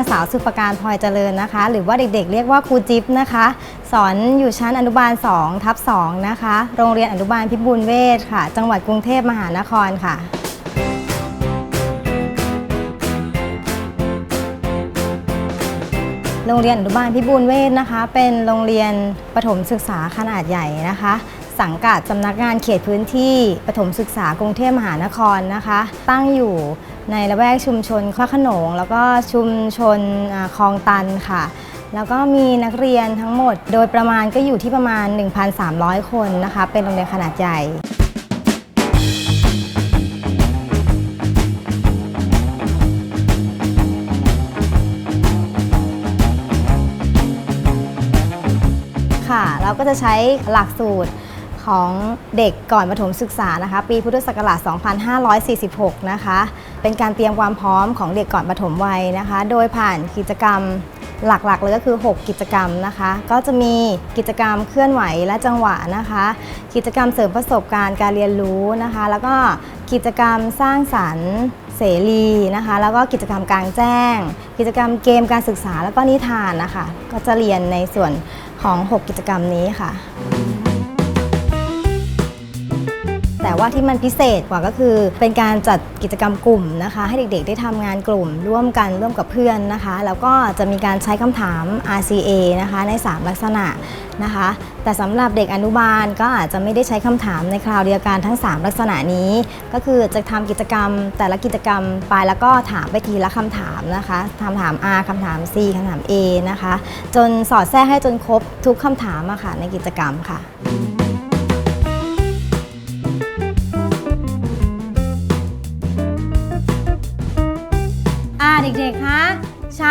างสาวสุปการพลอยเจริญนะคะ หรือว่าเด็กๆ เรียกว่าครูจิ๊บนะคะ สอนอยู่ชั้นอนุบาล2ทับ2นะคะ โรงเรียนอนุบาลพิบูลเวชค่ะ จังหวัดกรุงเทพมหานครค่ะโรงเรียนอนุบาลพิบูลเวชนะคะ เป็นโรงเรียนประถมศึกษาขนาดใหญ่นะคะ สังกัดสำนักงานเขตพื้นที่ประถมศึกษากรุงเทพมหานครนะคะ ตั้งอยู่ ในละแวกชุมชนข้อขนง แล้วก็ชุมชนคลองตันค่ะ แล้วก็มีนักเรียนทั้งหมด โดยประมาณก็อยู่ที่ประมาณ 1,300 คนนะคะ เป็นโรงเรียนขนาดใหญ่ค่ะ เราก็จะใช้หลักสูตร ของเด็กก่อนประถมศึกษานะคะ ปีพุทธศักราช 2546 นะคะ เป็นการเตรียมความพร้อมของเด็กก่อนประถมวัยนะคะ โดยผ่านกิจกรรมหลักๆเลยก็คือ 6 กิจกรรมนะคะ ก็จะมีกิจกรรมเคลื่อนไหวและจังหวะนะคะ กิจกรรมเสริมประสบการณ์การเรียนรู้นะคะ แล้วก็กิจกรรมสร้างสรรค์เสรีนะคะ แล้วก็กิจกรรมกลางแจ้ง กิจกรรมเกมการศึกษาแล้วก็นิทานนะคะ ก็จะเรียนในส่วนของ 6 กิจกรรมนี้ค่ะ แต่ว่าที่มันพิเศษกว่าก็คือ เป็นการจัดกิจกรรมกลุ่มนะคะ ให้เด็กๆ ได้ทำงานกลุ่ม ร่วมกันร่วมกับเพื่อนนะคะ แล้วก็จะมีการใช้คำถาม RCA นะคะใน 3 ลักษณะนะคะ แต่สำหรับเด็กอนุบาลก็อาจจะไม่ได้ใช้คำถามในคราวเดียวกันทั้ง 3 ลักษณะนี้ ก็คือจะทำกิจกรรมแต่ละกิจกรรมไปแล้วก็ถามไปทีละคำถามนะคะคำถาม R คำถาม C คำถาม A นะคะ จนสอดแทรกให้จนครบทุกคำถามอะค่ะในกิจกรรมค่ะ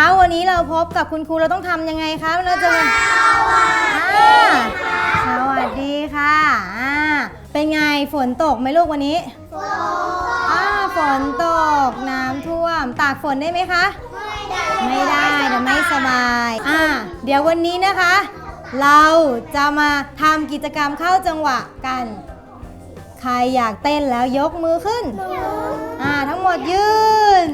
ช้าวันนี้เราพบกับคุณครูเราต้องทำยังไงคะเราจะมาอ่าสวัสดีค่ะอ่าเป็นไงฝนตกไหมลูกวันนี้ฝนอ่าฝนตกน้ำท่วม ตากฝนได้ไหมคะไม่ได้ไม่ได้เดี๋ยวไม่สบายอ่าเดี๋ยววันนี้นะคะ เราจะมาทำกิจกรรมเข้าจังหวะกัน ใครอยากเต้นแล้วยกมือขึ้นอ่าทั้งหมดยืน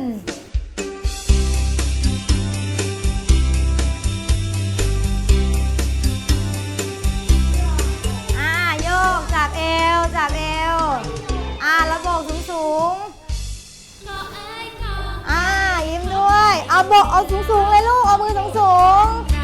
เอาโบกเอาสูงสูงๆเลยลูก เอามือสูงสูงๆ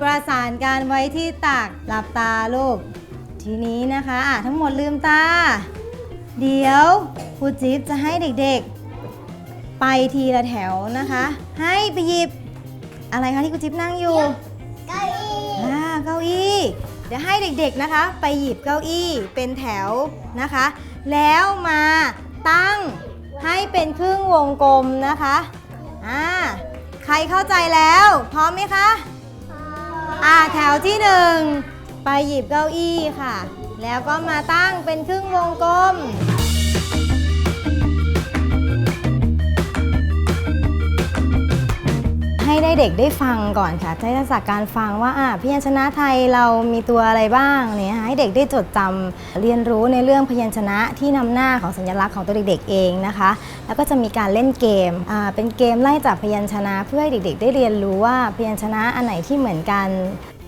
ประสานกันไว้ที่ตักหลับตาลูก ทีนี้นะคะอะทั้งหมดลืมตา เดี๋ยวครูจิ๊บจะให้เด็กๆ ไปทีละแถวนะคะ ให้ไปหยิบ อะไรคะที่ครูจิ๊บนั่งอยู่ เก้าอี้อ่าเก้าอี้ เดี๋ยวให้เด็กๆนะคะ ไปหยิบเก้าอี้เป็นแถวนะคะ แล้วมาตั้งให้เป็นครึ่งวงกลมนะคะอ่าใครเข้าใจแล้ว พร้อมไหมคะ อ่าแถวที่หนึ่งไปหยิบเก้าอี้ค่ะ แล้วก็มาตั้งเป็นครึ่งวงกลม ให้ให้ได้เด็กได้ฟังก่อนค่ะ ใช้ทักษะการฟังว่าอะพยัญชนะไทยเรามีตัวอะไรบ้างเนี่ยค่ะให้เด็กได้จดจำเรียนรู้ในเรื่องพยัญชนะที่นำหน้าของสัญลักษณ์ของตัวเด็กๆเองนะคะ แล้วก็จะมีการเล่นเกมอ่าเป็นเกมไล่จับพยัญชนะ เพื่อให้เด็กๆ ได้เรียนรู้ว่าพยัญชนะอันไหนที่เหมือนกัน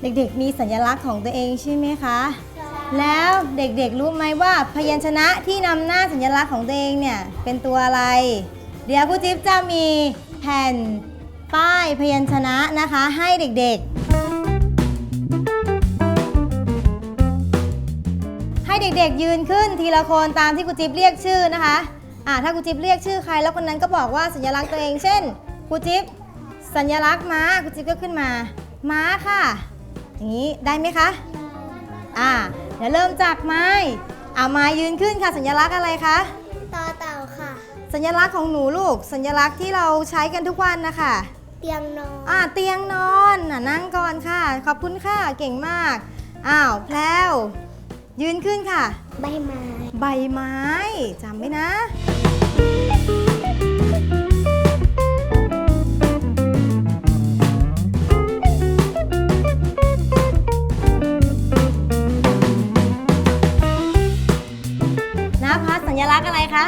เด็กๆ มีสัญลักษณ์ของตัวเองใช่ไหมคะแล้วเด็กๆ รู้ไหมว่าพยัญชนะที่นำหน้าสัญลักษณ์ของตัวเองเนี่ยเป็นตัวอะไร เดี๋ยวครูจิ๊บจะมีแผ่น ป้ายพยัญชนะนะคะให้เด็กๆ ให้เด็กๆยืนขึ้นทีละคนตามที่ครูจิ๊บเรียกชื่อนะคะอ่าถ้าครูจิ๊บเรียกชื่อใคร แล้วคนนั้นก็บอกว่าสัญลักษณ์ตัวเอง เช่นครูจิ๊บสัญลักษณ์ม้าครูจิ๊บก็ขึ้นมา ม้าค่ะ อย่างนี้ได้ไหมคะอ่าเดี๋ยวเริ่มจากไม้อ่าไม้ยืนขึ้นค่ะ สัญลักษณ์อะไรคะต่อเต่าค่ะ สัญลักษณ์ของหนูลูก สัญลักษณ์ที่เราใช้กันทุกวันนะคะ เตียงนอนอ่าเตียงนอนน่ะนั่งก่อนค่ะ ขอบคุณค่ะเก่งมากอ้าวแพลวยืนขึ้นค่ะ ใบไม้ใบไม้จำไว้นะนะพัดสัญลักษณ์อะไรคะ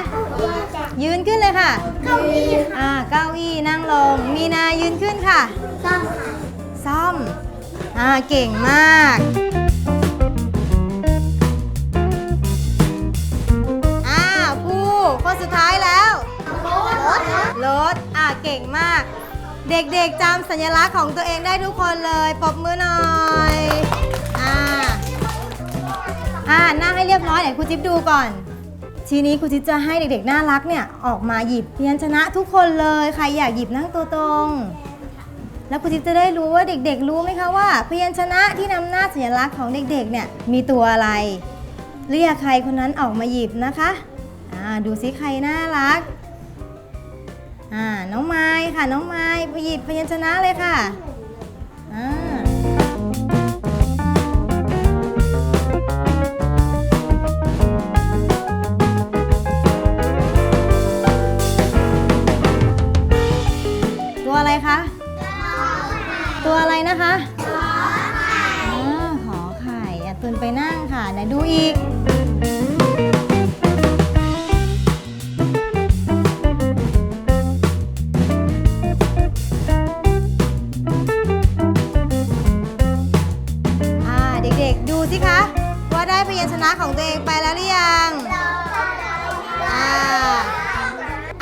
ยืนขึ้นเลยค่ะ เก้าอี้ค่ะอ่าเก้าอี้นั่งลง มีนายืนขึ้นค่ะ ซ่อมค่ะซ่อม อ่าเก่งมาก อ่าผู้คนสุดท้ายแล้ว รถค่ะรถ อ่าเก่งมาก เด็กๆจำสัญลักษณ์ของตัวเองได้ทุกคนเลยปรบมือหน่อย อ่า อ่านั่งให้เรียบร้อยเดี๋ยวครูจิ๊บดูก่อน ทีนี้ครูจิ๊จะให้เด็กๆน่ารักเนี่ยออกมาหยิบพยัญชนะทุกคนเลยใครอยากหยิบนั่งตัวตรง แล้วครูจิ๊จะได้รู้ว่าเด็กๆ รู้ไหมคะว่าพยัญชนะที่นำหน้าสัญลักษณ์ของเด็กๆเนี่ยมีตัวอะไร เรียกใครคนนั้นออกมาหยิบนะคะอ่าดูซิใครน่ารักอ่าน้องไม้ค่ะน้องไม้ไปหยิบพยัญชนะเลยค่ะ ตัวอะไรนะคะอ๋อขอไข่อะตุนไปนั่งค่ะไหนดูอีก อ่าเด็กๆ ดูสิคะ ว่าได้พยัญชนะของตัวเองไปแล้วหรือยังอ่า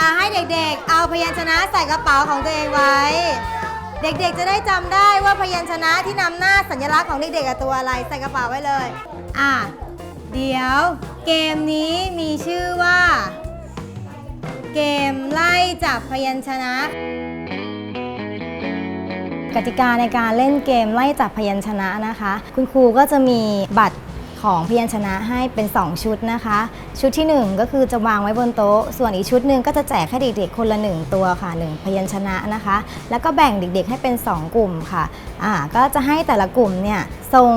อ่าให้เด็กๆ เอาพยัญชนะใส่กระเป๋าของตัวเองไว้ เด็กๆจะได้จำได้ว่าพยัญชนะที่นำหน้าสัญลักษณ์ของเด็กๆกับตัวอะไรใส่กระเป๋าไว้เลย อ่าเดี๋ยว เกมนี้มีชื่อว่า เกมไล่จับพยัญชนะ กติกาในการเล่นเกมไล่จับพยัญชนะนะคะ คุณครูก็จะมีบัตร ของพยัญชนะให้เป็น 2 ชุดนะคะ ชุดที่ 1 ก็คือจะวางไว้บนโต๊ะ ส่วนอีกชุดหนึ่งก็จะแจกให้เด็กๆคนละ 1 ตัวค่ะ 1 พยัญชนะนะคะ แล้วก็แบ่งเด็กๆให้เป็น 2 กลุ่มค่ะอ่าก็จะให้แต่ละกลุ่มเนี่ยส่ง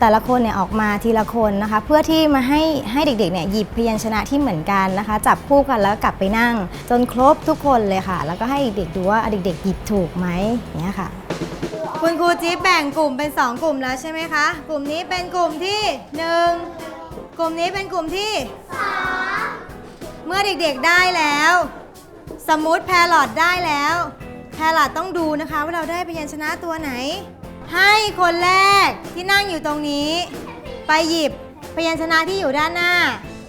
แต่ละคนเนี่ยออกมาทีละคนนะคะ เพื่อที่มาให้ให้เด็กๆเนี่ยหยิบพยัญชนะที่เหมือนกันนะคะ จับคู่กันแล้วกลับไปนั่ง จนครบทุกคนเลยค่ะ แล้วก็ให้เด็กๆดูว่าเด็กๆหยิบถูกไหมอย่างเนี้ยค่ะ คุณครูจิ๊บแบ่งกลุ่มเป็น 2 กลุ่มแล้วใช่ไหมคะ กลุ่มนี้เป็นกลุ่มที่ 1 กลุ่มนี้เป็นกลุ่มที่ 2 เมื่อเด็กๆได้แล้ว สมมุติแพรลอดได้แล้ว แพรลอดต้องดูนะคะว่าเราได้พยัญชนะตัวไหน ให้คนแรกที่นั่งอยู่ตรงนี้ ไปหยิบพยัญชนะที่อยู่ด้านหน้า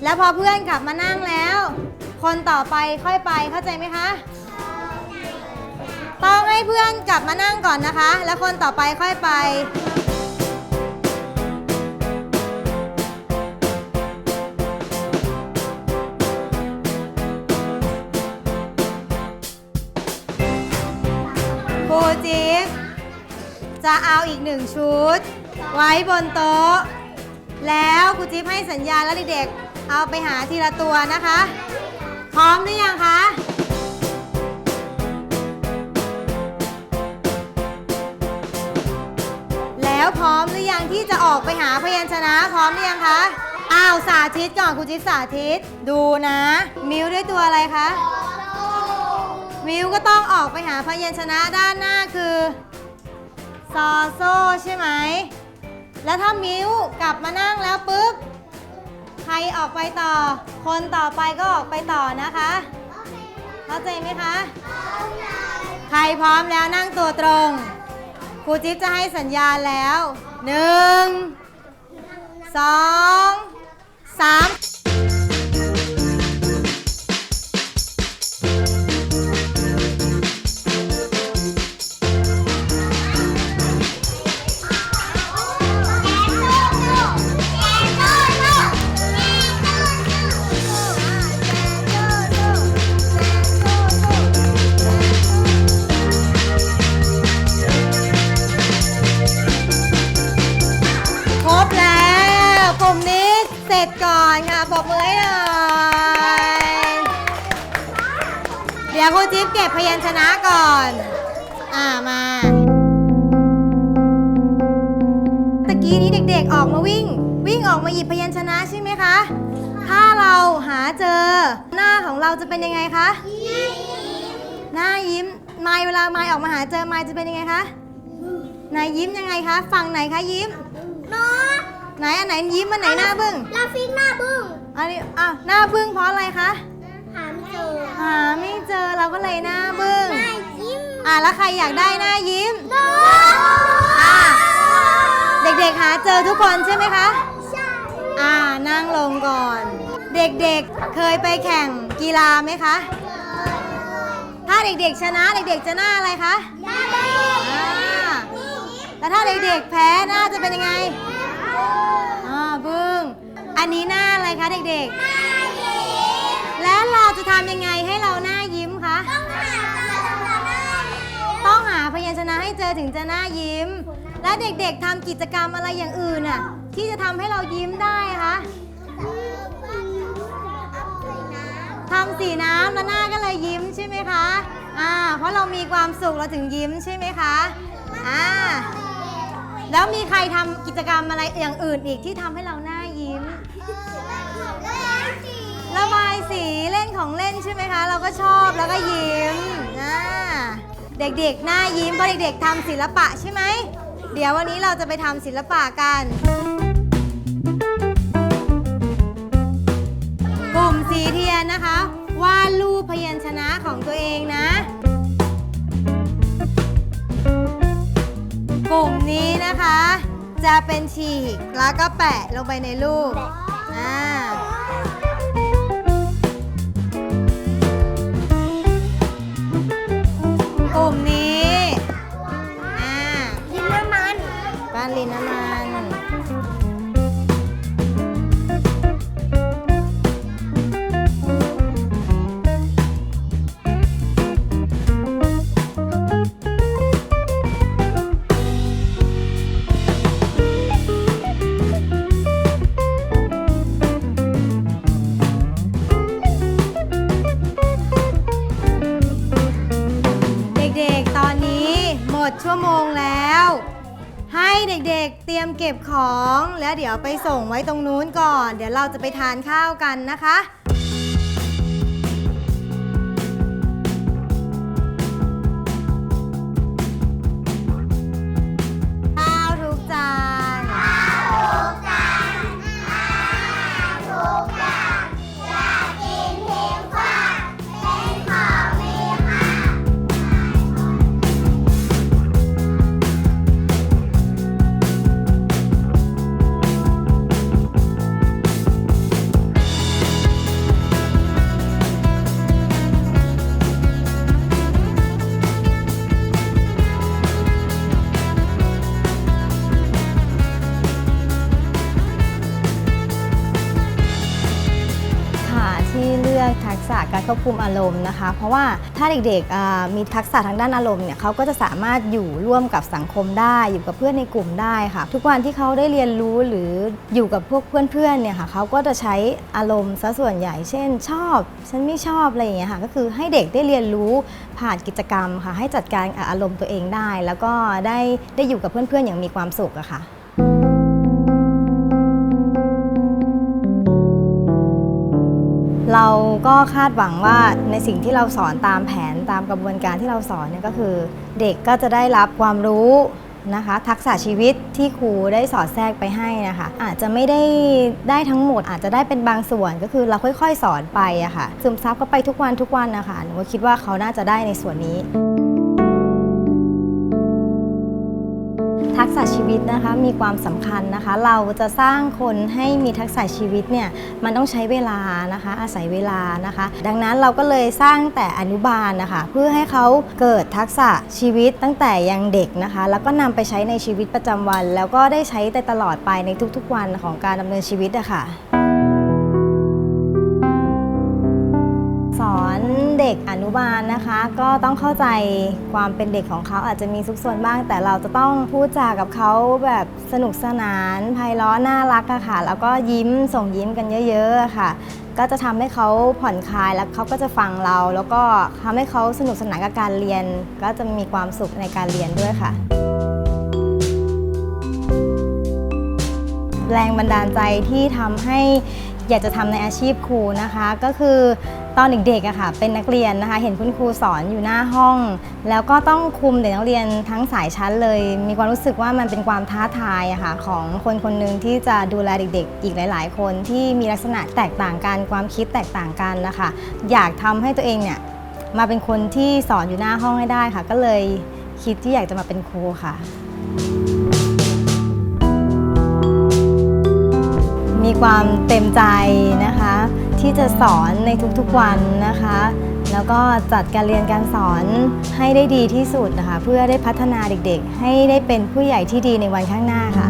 แล้วพอเพื่อนกลับมานั่งแล้ว คนต่อไปค่อยไปเข้าใจไหมคะ ต้องให้เพื่อนกลับมานั่งก่อนนะคะ แล้วคนต่อไปค่อยไป ครูจิ๊บจะเอาอีกหนึ่งชุด ไว้บนโต๊ะ แล้วครูจิ๊บให้สัญญาณแล้วเด็กๆเอาไปหาทีละตัวนะคะ พร้อมหรือยังคะ ร้อมหรือยังที่จะออกไปหาพยัญชนะพร้อมหรือยังคะอ้าวสาธิตก่อนครูจิ๊บสาธิต ดูนะ มิวด้วยตัวอะไรคะมิวก็ต้องออกไปหาพยัญชนะด้านหน้าคือซอโซใช่ไหมแล้วถ้ามิวกลับมานั่งแล้วปุ๊บใครออกไปต่อ คนต่อไปก็ออกไปต่อนะคะเข้าใจไหมคะ ใครพร้อมแล้วนั่งตัวตรง ครูจิ๊บจะให้สัญญาณแล้วหนึ่งสองสาม ก็บพยัญชนะก่อน อ่ามาตะกี้นี้เด็กๆออกมาวิ่ง วิ่งออกมาหยิบพยัญชนะใช่ไหมคะ ถ้าเราหาเจอ หน้าของเราจะเป็นยังไงคะหน้ายิ้มไมายเวลาไมายออกมาหาเจอไมายจะเป็นยังไงคะไหนายยิ้มยังไงคะฝั่งไหนคะยิ้มน้องไหนอันไหนยิ้มอันไหนหน้าบึ้งลาฟิกหน้าบึ้งอันนี้อ้าวหน้าบึ้งเพราะอะไรคะหามเจอ หาไม่เจอเราก็เลยหน้าบึ้งหน้ายิ้มอะแล้วใครอยากได้หน้ายิ้มน้องอะเด็กๆหาเจอทุกคนใช่ไหมคะใช่อ่านั่งลงก่อน เด็กๆเคยไปแข่งกีฬาไหมคะ ถ้าเด็กๆชนะเด็กๆจะหน้าอะไรคะหน้าบึ้งอ่าแล้วถ้าเด็กๆแพ้หน้าจะเป็นยังไงอ่าบึ้งอันนี้หน้าอะไรคะเด็กๆแล้วเรา จะทำยังไงให้เราหน้ายิ้มคะ ต้องหาพยัญชนะให้เจอถึงจะหน้ายิ้ม และเด็กๆทำกิจกรรมอะไรอย่างอื่นน่ะที่จะทำให้เรายิ้มได้คะทำสีน้ำแล้วหน้าก็เลยยิ้มใช่ไหมคะ อ่า เพราะเรามีความสุขเราถึงยิ้มใช่ไหมคะ อ่า แล้วมีใครทำกิจกรรมอะไรอย่างอื่นอีกที่ทำให้เราหน้า ใช่ไหมคะ เราก็ชอบแล้วก็ยิ้มอ่าเด็กๆ หน้ายิ้มเพราะเด็กๆทำศิลปะใช่ไหม เดี๋ยววันนี้เราจะไปทำศิลปะกัน กลุ่มสีเทียนนะคะวาดรูปพยัญชนะของตัวเองนะ กลุ่มนี้นะคะ จะเป็นฉีกแล้วก็แปะลงไปในรูป ดชั่วโมงแล้ว ให้เด็กๆเตรียมเก็บของ แล้วเดี๋ยวไปส่งไว้ตรงนู้นก่อน เดี๋ยวเราจะไปทานข้าวกันนะคะ ควบคุมอารมณ์นะคะ เพราะว่าถ้าเด็กๆมีทักษะทางด้านอารมณ์เนี่ยเขาก็จะสามารถอยู่ร่วมกับสังคมได้ อยู่กับเพื่อนในกลุ่มได้ค่ะ ทุกวันที่เขาได้เรียนรู้หรืออยู่กับพวกเพื่อนๆเนี่ยค่ะเขาก็จะใช้อารมณ์ซะส่วนใหญ่ เช่น ชอบ ฉันไม่ชอบอะไรอย่างเงี้ยค่ะก็คือให้เด็กได้เรียนรู้ผ่านกิจกรรมค่ะให้จัดการอารมณ์ตัวเองได้ แล้วก็ได้ได้อยู่กับเพื่อนๆอย่างมีความสุขอะค่ะ เราก็คาดหวังว่าในสิ่งที่เราสอนตามแผนตามกระบวนการที่เราสอนเนี่ยก็คือ เด็กก็จะได้รับความรู้นะคะ ทักษะชีวิตที่ครูได้สอดแทรกไปให้นะคะ อาจจะไม่ได้ได้ทั้งหมดอาจจะได้เป็นบางส่วนก็คือเราค่อย ๆ สอนไปอะค่ะซึมซับเข้าไปทุกวันทุกวันนะคะหนูคิดว่าเขาน่าจะได้ในส่วนนี้ กษะชีวิตนะคะมีความสำคัญนะคะ เราจะสร้างคนให้มีทักษะชีวิตเนี่ยมันต้องใช้เวลานะคะอาศัยเวลานะคะ ดังนั้นเราก็เลยสร้างแต่อนุบาลนะคะ เพื่อให้เขาเกิดทักษะชีวิตตั้งแต่ยังเด็กนะคะ แล้วก็นำไปใช้ในชีวิตประจำวัน แล้วก็ได้ใช้แต่ตลอดไปในทุกๆวันของการดำเนินชีวิตอะค่ะสอน ด็กอนุบาลนะคะ ก็ต้องเข้าใจความเป็นเด็กของเขาอาจจะมีซุกซนบ้าง แต่เราจะต้องพูดจากับเขาแบบสนุกสนานไพเราะน่ารักอะค่ะ แล้วก็ยิ้มส่งยิ้มกันเยอะๆค่ะ ก็จะทำให้เขาผ่อนคลายแล้วเขาก็จะฟังเรา แล้วก็ทำให้เขาสนุกสนานกับการเรียน ก็จะมีความสุขในการเรียนด้วยค่ะแรงบันดาลใจที่ทำให้อยากจะทำในอาชีพครูนะคะ ก็คือ ตอนเด็กๆอะค่ะ เป็นนักเรียนนะคะ เห็นคุณครูสอนอยู่หน้าห้อง แล้วก็ต้องคุมเด็กนักเรียนทั้งสายชั้นเลย มีความรู้สึกว่ามันเป็นความท้าทายอะค่ะของคนคนหนึ่งที่จะดูแลเด็กๆ อีกหลาย ๆ คนที่มีลักษณะแตกต่างกันความคิดแตกต่างกันนะคะ อยากทำให้ตัวเองเนี่ยมาเป็นคนที่สอนอยู่หน้าห้องให้ได้ค่ะ ก็เลยคิดที่อยากจะมาเป็นครูค่ะมีความเต็มใจนะคะ ที่จะสอนในทุกๆวันนะคะ แล้วก็จัดการเรียนการสอนให้ได้ดีที่สุดนะคะ เพื่อได้พัฒนาเด็กๆ ให้ได้เป็นผู้ใหญ่ที่ดีในวันข้างหน้าค่ะ